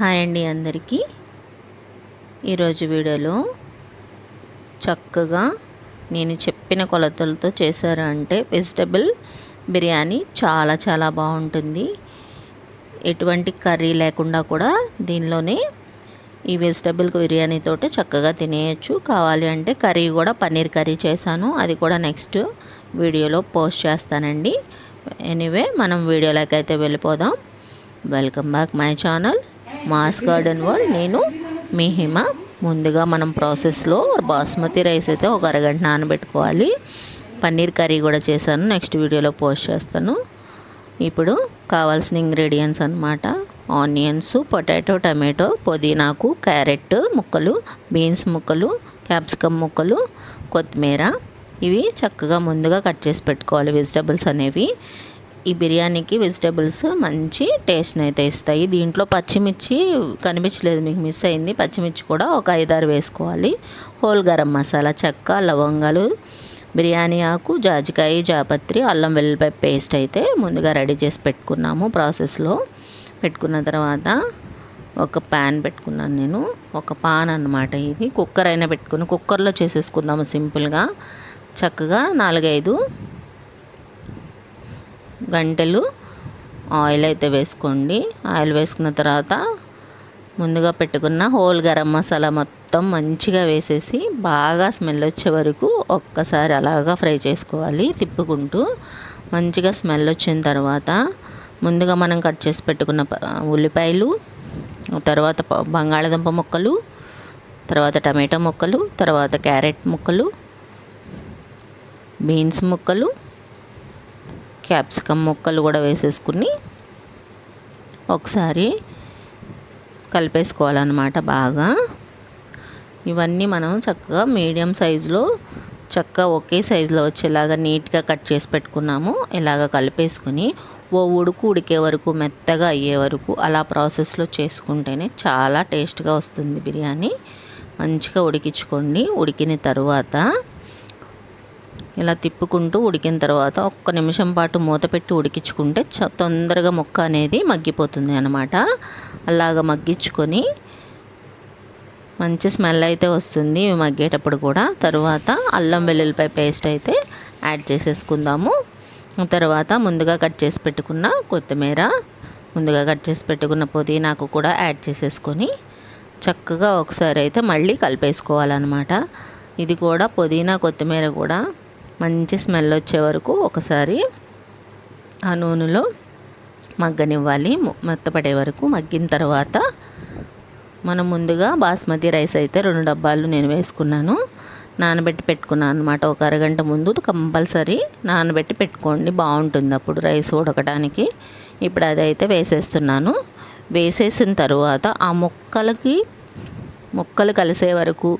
Hi అండి అందరికీ. ఈరోజు వీడియోలో చక్కగా నేను చెప్పిన కొలతలతో చేశారు అంటే వెజిటబుల్ బిర్యానీ చాలా చాలా బాగుంటుంది. ఎటువంటి కర్రీ లేకుండా కూడా దీనిలోనే ఈ వెజిటబుల్ బిర్యానీతో చక్కగా తినేయచ్చు. కావాలి అంటే కర్రీ కూడా పన్నీర్ కర్రీ చేశాను. అది కూడా నెక్స్ట్ వీడియోలో పోస్ట్ చేస్తానండి. ఎనీవే మనం వీడియోలోకి అయితే వెళ్ళిపోదాం. Welcome back my channel. Mass garden world నేను మీ హిమ. ముందుగా మనం ప్రాసెస్లో బాస్మతి రైస్ అయితే ఒక అరగంట నానబెట్టుకోవాలి. పన్నీర్ కర్రీ కూడా చేశాను నెక్స్ట్ వీడియోలో పోస్ట్ చేస్తాను. ఇప్పుడు కావాల్సిన ఇంగ్రీడియంట్స్ అనమాట ఆనియన్స్ పొటాటో టమాటో పుదీనాకు క్యారెట్ ముక్కలు బీన్స్ ముక్కలు క్యాప్సికమ్ ముక్కలు కొత్తిమీర. ఇవి చక్కగా ముందుగా కట్ చేసి పెట్టుకోవాలి వెజిటబుల్స్ అనేవి. ఈ బిర్యానీకి వెజిటేబుల్స్ మంచి టేస్ట్ని అయితే ఇస్తాయి. దీంట్లో పచ్చిమిర్చి కనిపించలేదు మీకు మిస్ అయింది. పచ్చిమిర్చి కూడా ఒక ఐదారు వేసుకోవాలి. హోల్ గరం మసాలా చెక్క లవంగాలు బిర్యానీ ఆకు జాజికాయ జాపత్రి అల్లం వెల్లిపాయ పేస్ట్ అయితే ముందుగా రెడీ చేసి పెట్టుకున్నాము ప్రాసెస్లో. పెట్టుకున్న తర్వాత ఒక ప్యాన్ పెట్టుకున్నాను నేను. ఒక పాన్ అనమాట ఇది. కుక్కర్ అయినా పెట్టుకుని కుక్కర్లో చేసేసుకుందాము సింపుల్గా. చక్కగా నాలుగైదు గంటలు ఆయిల్ అయితే వేసుకోండి. ఆయిల్ వేసుకున్న తర్వాత ముందుగా పెట్టుకున్న హోల్ గరం మసాలా మొత్తం మంచిగా వేసేసి బాగా స్మెల్ వచ్చే వరకు ఒక్కసారి అలాగా ఫ్రై చేసుకోవాలి తిప్పుకుంటూ. మంచిగా స్మెల్ వచ్చిన తర్వాత ముందుగా మనం కట్ చేసి పెట్టుకున్న ఉల్లిపాయలు తర్వాత బంగాళదుంప ముక్కలు తర్వాత టమాటో ముక్కలు తర్వాత క్యారెట్ ముక్కలు బీన్స్ ముక్కలు క్యాప్సికమ్ ముక్కలు కూడా వేసేసుకుని ఒకసారి కలిపేసుకోవాలన్నమాట బాగా. ఇవన్నీ మనం చక్కగా మీడియం సైజులో చక్కగా ఒకే సైజులో వచ్చేలాగా నీట్గా కట్ చేసి పెట్టుకున్నాము. ఇలాగ కలిపేసుకుని ఓ ఉడుకు ఉడికే వరకు మెత్తగా అయ్యే వరకు అలా ప్రాసెస్లో చేసుకుంటేనే చాలా టేస్ట్గా వస్తుంది బిర్యానీ. మంచిగా ఉడికించుకోండి. ఉడికిన తర్వాత ఇలా తిప్పుకుంటూ ఉడికిన తర్వాత ఒక్క నిమిషం పాటు మూత పెట్టి ఉడికించుకుంటే తొందరగా ముక్క అనేది మగ్గిపోతుంది అనమాట అలాగ మగ్గించుకొని మంచి స్మెల్ అయితే వస్తుంది మగ్గేటప్పుడు కూడా. తర్వాత అల్లం వెల్లుల్లిపాయ పేస్ట్ అయితే యాడ్ చేసేసుకుందాము. తర్వాత ముందుగా కట్ చేసి పెట్టుకున్న కొత్తిమీర ముందుగా కట్ చేసి పెట్టుకున్న పుదీనాకు కూడా యాడ్ చేసేసుకొని చక్కగా ఒకసారి అయితే మళ్ళీ కలిపేసుకోవాలన్నమాట. ఇది కూడా పుదీనా కొత్తిమీర కూడా మంచి స్మెల్ వచ్చే వరకు ఒకసారి ఆ నూనెలో మగ్గనివ్వాలి. మెత్తపడే వరకు మగ్గిన తర్వాత మనం ముందుగా బాస్మతి రైస్ అయితే రెండు డబ్బాలు నేను వేసుకున్నాను. నానబెట్టి పెట్టుకున్నాను అనమాట ఒక అరగంట ముందు కంపల్సరీ నానబెట్టి పెట్టుకోండి. బాగుంటుంది అప్పుడు రైస్ ఉడకడానికి ఇప్పుడు అదైతే వేసేస్తున్నాను. వేసేసిన తర్వాత ఆ ముక్కలకి ముక్కలు కలిసే వరకు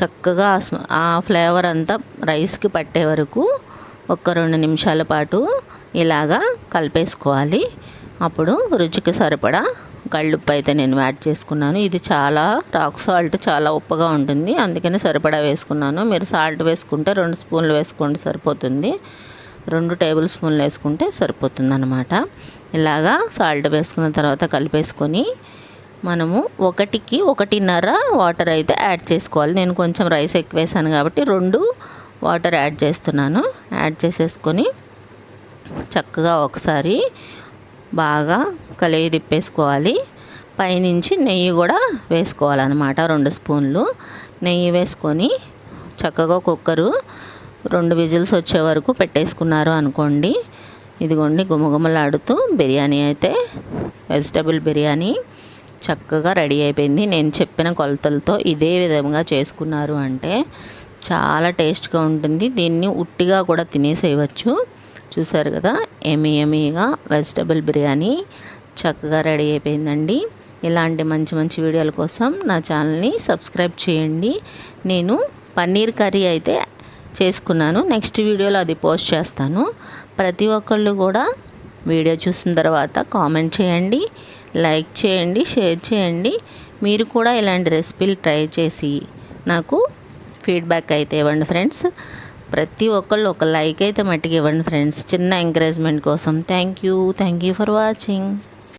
చక్కగా ఆ ఫ్లేవర్ అంతా రైస్కి పట్టే వరకు ఒక రెండు నిమిషాల పాటు ఇలాగా కలిపేసుకోవాలి. అప్పుడు రుచికి సరిపడా కళ్ళుప్పు అయితే నేను యాడ్ చేసుకున్నాను. ఇది చాలా రాక్ సాల్ట్ చాలా ఉప్పగా ఉంటుంది. అందుకని సరిపడా వేసుకున్నాను. మీరు సాల్ట్ వేసుకుంటే రెండు స్పూన్లు వేసుకోండి సరిపోతుంది. రెండు టేబుల్ స్పూన్లు వేసుకుంటే సరిపోతుంది అనమాట ఇలాగా సాల్ట్ వేసుకున్న తర్వాత కలిపేసుకొని మనము ఒకటికి ఒకటిన్నర వాటర్ అయితే యాడ్ చేసుకోవాలి. నేను కొంచెం రైస్ ఎక్కువ వేసాను కాబట్టి రెండు వాటర్ యాడ్ చేస్తున్నాను. యాడ్ చేసేసుకొని చక్కగా ఒకసారి బాగా కలిగి తిప్పేసుకోవాలి. పైనుంచి నెయ్యి కూడా వేసుకోవాలన్నమాట రెండు స్పూన్లు. నెయ్యి వేసుకొని చక్కగా కుక్కరు రెండు విజిల్స్ వచ్చే వరకు పెట్టేసుకున్నారు అనుకోండి. ఇదిగోండి గుమగుమలాడుతూ బిర్యానీ అయితే వెజిటబుల్ బిర్యానీ చక్కగా రెడీ అయిపోయింది. నేను చెప్పిన కొలతలతో ఇదే విధంగా చేసుకున్నారు అంటే చాలా టేస్ట్గా ఉంటుంది. దీన్ని ఉట్టిగా కూడా తినేసేయవచ్చు. చూసారు కదా? ఎమీ ఎమీగా వెజిటబుల్ బిర్యానీ చక్కగా రెడీ అయిపోయిందండి. ఇలాంటి మంచి మంచి వీడియోల కోసం నా ఛానల్ని సబ్స్క్రైబ్ చేయండి. నేను పన్నీర్ కర్రీ అయితే చేసుకున్నాను. నెక్స్ట్ వీడియోలో అది పోస్ట్ చేస్తాను. ప్రతి ఒక్కళ్ళు కూడా వీడియో చూసిన తర్వాత కామెంట్ చేయండి. లైక్ చేయండి షేర్ చేయండి. మీరు కూడా ఇలాంటి రెసిపీలు ట్రై చేసి నాకు ఫీడ్బ్యాక్ అయితే ఇవ్వండి ఫ్రెండ్స్. ప్రతి ఒక్కళ్ళు ఒక లైక్ అయితే మట్టికి ఇవ్వండి ఫ్రెండ్స్. చిన్న ఎంకరేజ్మెంట్ కోసం. Thank you. Thank you for watching.